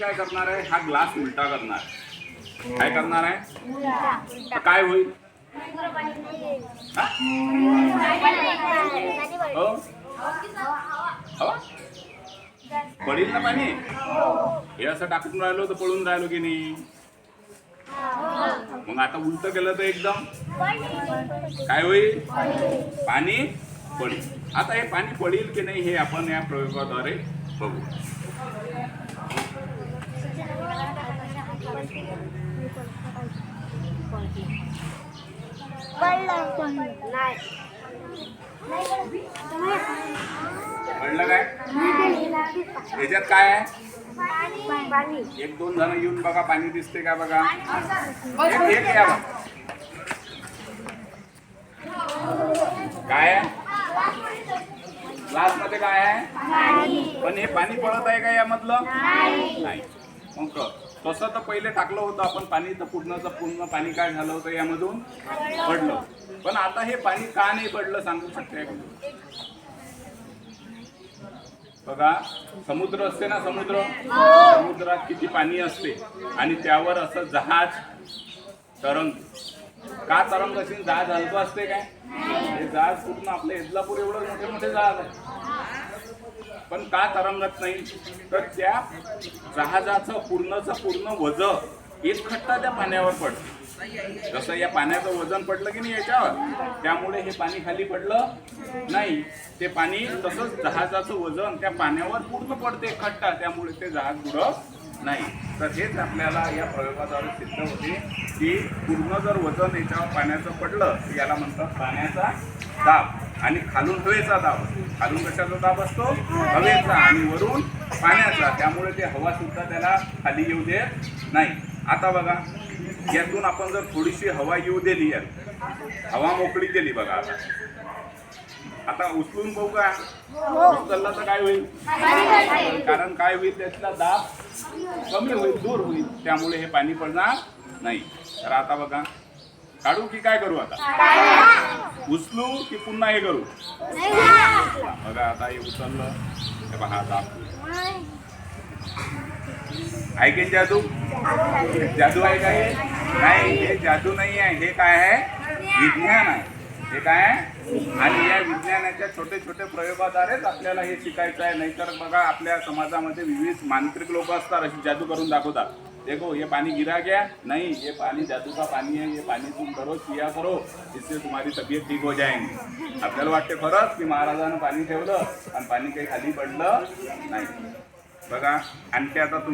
काय करणार आहे? हा ग्लास उलटा करणार आहे. काय करणार आहे? तर काय होईल? हा? हो? हवा? पडील ना पाणी? हे असं टाकून राहिलो तर पळून राहिलो की नाही? मग आता उलट केलं तर एकदम? काय होईल? पाणी पडील. आता हे पाणी पडील की नाही हे आपण या प्रयोगाद्वारे बघू. म्हणलं काय? याच्यात काय आहे? एक दोन जण येऊन बघा पाणी दिसते का बघा? एक या बघा. काय आहे? ग्लासमध्ये काय आहे? पण हे पाणी पडत आहे का यामधलं? नाही. मग तसं तर पहिले टाकलं होतं आपण पाणी तर पूर्णचं पूर्ण पाणी काय झालं होतं यामधून? पडलं. पण आता हे पाणी का नाही पडलं सांगू शकते बघा समुद्र असते ना समुद्र? समुद्रात किती पाणी असते आणि त्यावर असं जहाज तरंग. का तरंग असेल? जहाज हलकं असते काय? हे जहाज पूर्ण आपलं इदलापूर एवढं मोठे मोठे जहाज आहे. पण का तरंगत नाही? तर त्या जहाजाचं पूर्णचं पूर्ण वजन एक खट्टा त्या पाण्यावर पडतं. जसं या पाण्याचं वजन पडलं की नाही याच्यावर? त्यामुळे हे पाणी खाली पडलं नाही. ते पाणी तसंच जहाजाचं वजन त्या पाण्यावर पूर्ण पडते खट्टा. त्यामुळे ते जहाज बुडत नाही. तर हेच आपल्याला या प्रयोगाद्वारे सिद्ध होते की पूर्ण जर वजन याच्यावर पाण्याचं पडलं तर याला म्हणतात पाण्याचा दाब. आणि खालून हवेचा दाब खालून कशाचा दाब असतो? हवेचा. आणि वरून पाण्याचा. त्यामुळे ते हवा सुद्धा त्याला खाली येऊ देत नाही. आता बघा यातून आपण जर थोडीशी हवा येऊ दिली यात हवा मोकळी केली बघा आता. आता उचलून बघू का? उचलला तर काय होईल? कारण काय होईल? त्यातला दाब कमी होईल दूर होईल. त्यामुळे हे पाणी पडणार नाही. तर आता बघा काढू की काय करू आता? उचलू की पुन्हा हे करू? बघा आता हे उचललं. हे पहा दाब आहे जादू? जादू आहे काय हे? नाही हे जादू नाही आहे. हे काय आहे? विज्ञान आहे. हे काय? आणि या विज्ञानाच्या छोटे छोटे प्रयोगाद्वारेच आपल्याला हे शिकायचं आहे. नाहीतर बघा आपल्या समाजामध्ये विविध मांत्रिक लोक असतात अशी जादू करून दाखवतात. देखो ये पानी गिरा गया नहीं ये पानी जादू का पानी है ये पानी तुम करो पिया करो. इससे तुम्हारी तब्येत ठीक हो जाएंगी. आपल्याला वाटते खरंच की महाराजानं पाणी ठेवलं आणि पाणी काही खाली पडलं नाही. बघा आणखी आता तुम्ही